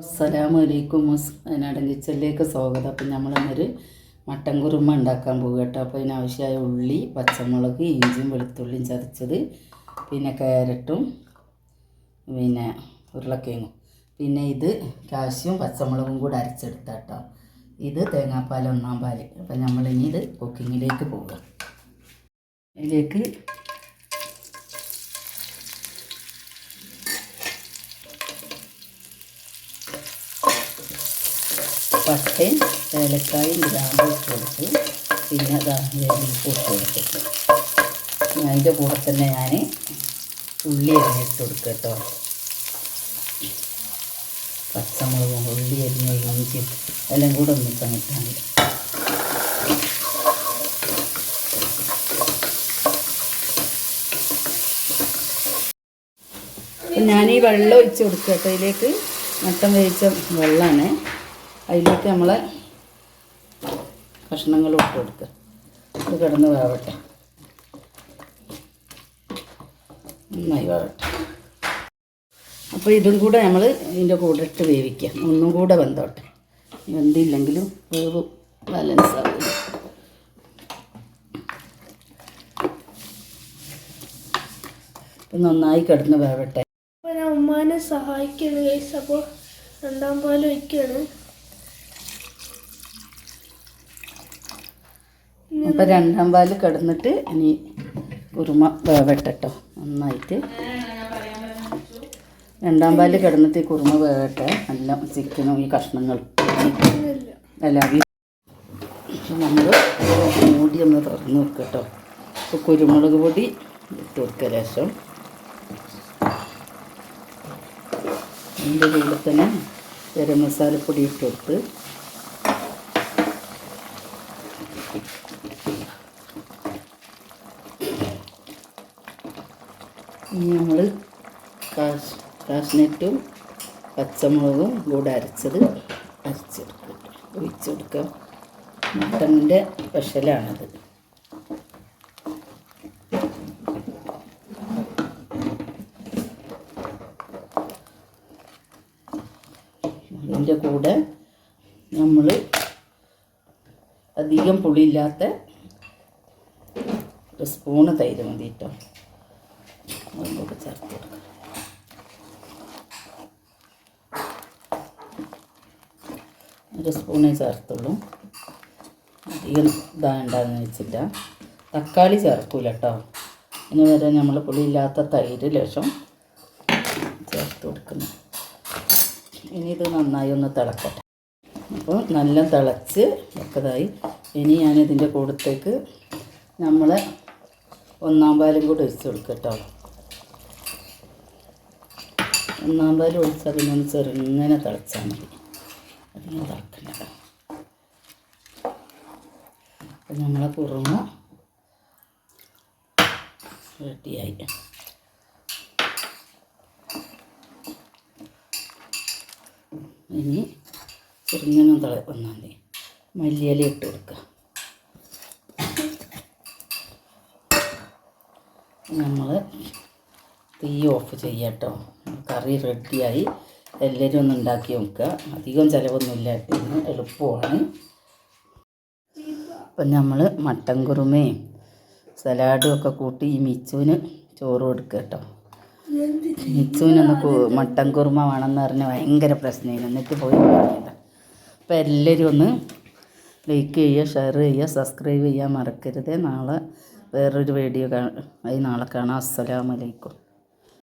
അസ്സലാമു അലൈക്കും വയനാടൻ കിച്ചണിലേക്ക് സ്വാഗതം. അപ്പം നമ്മളിന്നൊരു മട്ടൻ കുറുമ ഉണ്ടാക്കാൻ പോകും കേട്ടോ. അപ്പോൾ അതിനാവശ്യമായ ഉള്ളി പച്ചമുളക് ഇഞ്ചിയും വെളുത്തുള്ളിയും ചതച്ചത്. പിന്നെ ക്യാരറ്റും പിന്നെ ഉരുളക്കിഴങ്ങും. പിന്നെ ഇത് കാശ്യവും പച്ചമുളകും കൂടെ അരച്ചെടുത്ത കേട്ടോ. ഇത് തേങ്ങാപ്പാൽ ഒന്നാം പാൽ. അപ്പം നമ്മളിനി ഇത് കുക്കിങ്ങിലേക്ക് പോവുക ഇതിലേക്ക് പട്ടയും ഏലക്കായും ഗ്രാമ്പും ഇട്ട് കൊടുത്ത്. പിന്നെ അതാ ഇട്ട് കൊടുത്തിട്ട്. അതിന്റെ കൂടെ തന്നെ ഞാൻ ഉള്ളി അരിഞ്ഞിട്ട് കൊടുക്കുക കേട്ടോ. പച്ചമുളകും ഉള്ളി അരിഞ്ഞ ഇഞ്ചിയും എല്ലാം കൂടെ ഒന്ന് അപ്പം ഞാൻ ഈ വെള്ളം ഒഴിച്ച് കൊടുക്കുക കേട്ടോ. ഇതിലേക്ക് മട്ടൻ വേവിച്ച വെള്ളമാണ് അതിലേക്ക് നമ്മൾ കഷ്ണങ്ങൾ ഇട്ട് കൊടുക്കുക ഇത് കിടന്ന് വേവട്ടെ. നന്നായി വേവട്ടെ. അപ്പോൾ ഇതും കൂടെ നമ്മൾ ഇതിന്റെ കൂടെ ഇട്ട് വേവിക്കുക ഒന്നും കൂടെ വെന്തോട്ടെ. വെന്തില്ലെങ്കിലും വേവ് ബാലൻസ് ആവില്ല നന്നായി കിടന്ന് വേവട്ടെ. ഉമ്മാനെ സഹായിക്കുന്നു ഗൈസ് അപ്പോൾ രണ്ടാം പാൽ ഒഴിക്കുകയാണ് അപ്പം രണ്ടാം പാൽ കിടന്നിട്ട് ഇനി കുറുമ വേവട്ടെ കേട്ടോ നന്നായിട്ട്. രണ്ടാം പാൽ കിടന്നിട്ട് ഈ കുറുമ വേവട്ടെ നല്ല ചിക്കനും ഈ കഷ്ണങ്ങളും. എല്ലാം നമ്മൾ മൂടി ഒന്ന് തുറന്ന് വെക്കുക കേട്ടോ കുരുമുളക് പൊടി ഇട്ട് കൊടുക്കുക ലേശം. അതിന്റെ കൂടെ തന്നെ ഗരം മസാലപ്പൊടി ഇട്ട് കൊടുത്ത് ഇനി നമ്മൾ കാശ് കാഷ്നെറ്റും പച്ചമുളകും കൂടെ അരച്ചത് അരച്ചെടുക്കുക ഒഴിച്ചെടുക്കുക മട്ടണിന്റെ സ്പെഷ്യലാണത്. അതിന്റെ കൂടെ നമ്മൾ അധികം പുളിയില്ലാത്ത ഒരു സ്പൂണ് തൈര് മതി കേട്ടോ അതും കൂടെ ചേർത്ത് കൊടുക്കാം. ഒരു സ്പൂണേ ചേർത്തുള്ളൂ. അധികം ഇതാണ്ടെന്ന് വെച്ചില്ല. തക്കാളി ചേർക്കൂല കേട്ടോ ഇനി വരെ നമ്മൾ പുളിയില്ലാത്ത തൈര് ലേശം ചേർത്ത് കൊടുക്കുന്നു. ഇനി ഇത് നന്നായി ഒന്ന് തിളക്കട്ടെ. അപ്പോൾ നല്ല തിളച്ച് ഒക്കതായി ഇനി ഞാനിതിന്റെ കൂടത്തേക്ക് നമ്മൾ ഒന്നാം പാലും കൂടി ഒഴിച്ച് കൊടുക്കുക കേട്ടോ. ഒന്നാം പാൽ ഒഴിച്ച് അതിനൊന്ന് ചെറുങ്ങനെ തിളച്ചാൽ മതി. അധികം തിളക്കണ്ട അപ്പം നമ്മളെ കുറുമ റെഡിയായി. ഇനി ചെറുങ്ങനെ തിള ഒന്നാം മതി. മല്ലിയില ഇട്ട് കൊടുക്കുക. നമ്മൾ തീ ഓഫ് ചെയ്യാം കേട്ടോ. കറി റെഡിയായി എല്ലാവരും ഒന്ന് ഉണ്ടാക്കി നോക്കുക. അധികം ചിലവൊന്നുമില്ല ഇന്ന് എളുപ്പമാണ്. അപ്പം നമ്മൾ മട്ടൻ കുറുമയും സലാഡും ഒക്കെ കൂട്ടി ഈ മിച്ചുവിന് ചോറ് കൊടുക്കുക കേട്ടോ. മിച്ചുവിനൊന്ന് മട്ടൻ കുറുമ വേണമെന്ന് പറഞ്ഞ് ഭയങ്കര പ്രശ്നമായിരുന്നു. എന്നിട്ട് പോയി അപ്പം എല്ലാവരും ഒന്ന് ലൈക്ക് ചെയ്യുക ഷെയർ ചെയ്യുക സബ്സ്ക്രൈബ് ചെയ്യാൻ മറക്കരുത്. നാളെ വേറൊരു വീഡിയോ ആയി നാളെ കാണാം. അസ്സലാമലൈക്കും